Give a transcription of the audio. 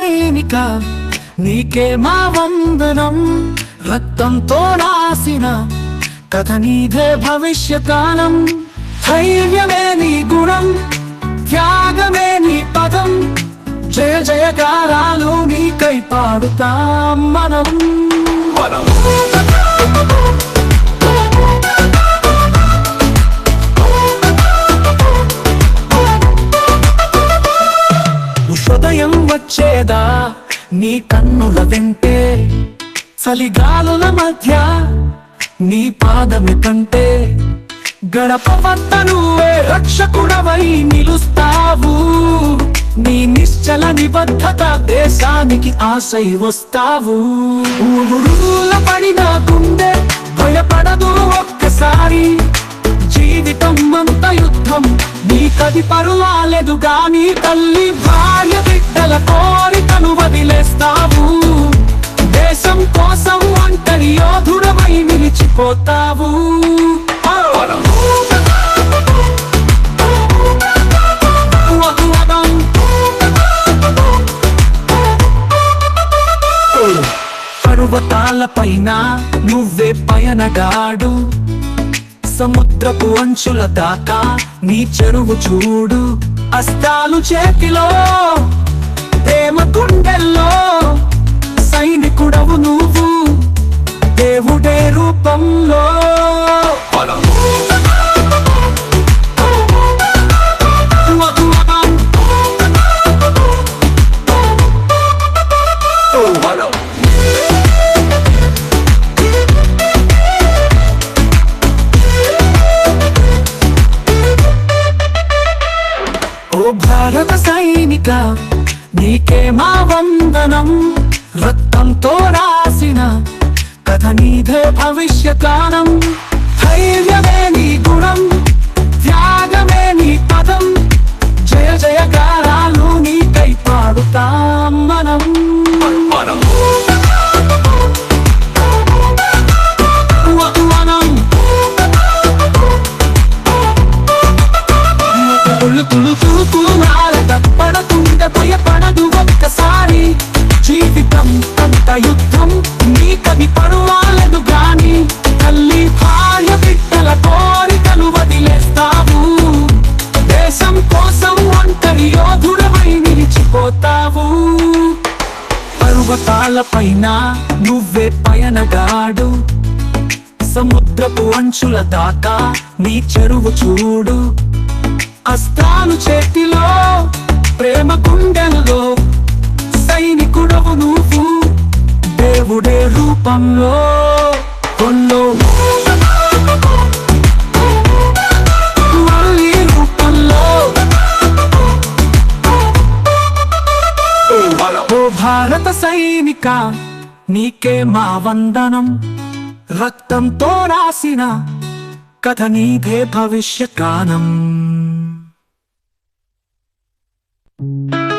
సైనిక నీకే మా వందనం. రక్తంతో రాసిన కథ నీదే భవిష్యకాలం ధైర్యమే నీ గుణం త్యాగమే నీ పదం. జయ జయకారాలు నీకై పాడుతాం మనం. ఉదయం వచ్చేదా? నీ కన్నుల వెంటే చలిగాలుల మధ్య నీ పాదమి కంటే. గడప వద్ద నువ్వే రక్షకుడవై నిలుస్తావు. నీ నిశ్చల నిబద్ధత దేశానికి ఆశై వస్తావు. నీ కది పరువాలేదు గాని తల్లి భార్య బిడ్డల కోరికను వదిలేస్తావు. దేశం కోసం ఒంటరి యోధుడమై నిలిచిపోతావు. పర్వతాల పైన నువ్వే పయనగాడు. సముద్రపు అంచుల దాకా నీ చెరువు చూడు. అస్తాలు చేతిలో భారత సైనిక నీకే మా వందనం రక్తంతో రాసిన కథ నీదే భవిష్యకాలం ధైర్యమే నీ గుణం త్యాగమే నీ పదం జయ జయకారాలు నీకై పాడుతాం మనం వధువనం. తుళ్ళు తుళ్ళు తుళ్ళు మారద పడకుండా భయపడదు ఒక్కసారి. జీవితం అంత యుద్ధం నీ కవి పరువాలదు గాని. తల్లి భార్య బిడ్డల కోరికలు వదిలేస్తావు. దేశం కోసం ఒంటరి యోధుడమై నిలిచిపోతావు. పర్వతాల పైన నువ్వే పయనగాడు. సముద్రపు అంచుల దాకా నీ చెరువు చూడు. అస్త్రాలు చేతిలో ప్రేమ గుండెల్లో సైనికుడవు నువ్వు. దేవుడే రూపంలో కొల్లో. భారత సైనిక నీకే మా వందనం. రక్తంతో రాసిన కథ నీదే భవిష్యకాలం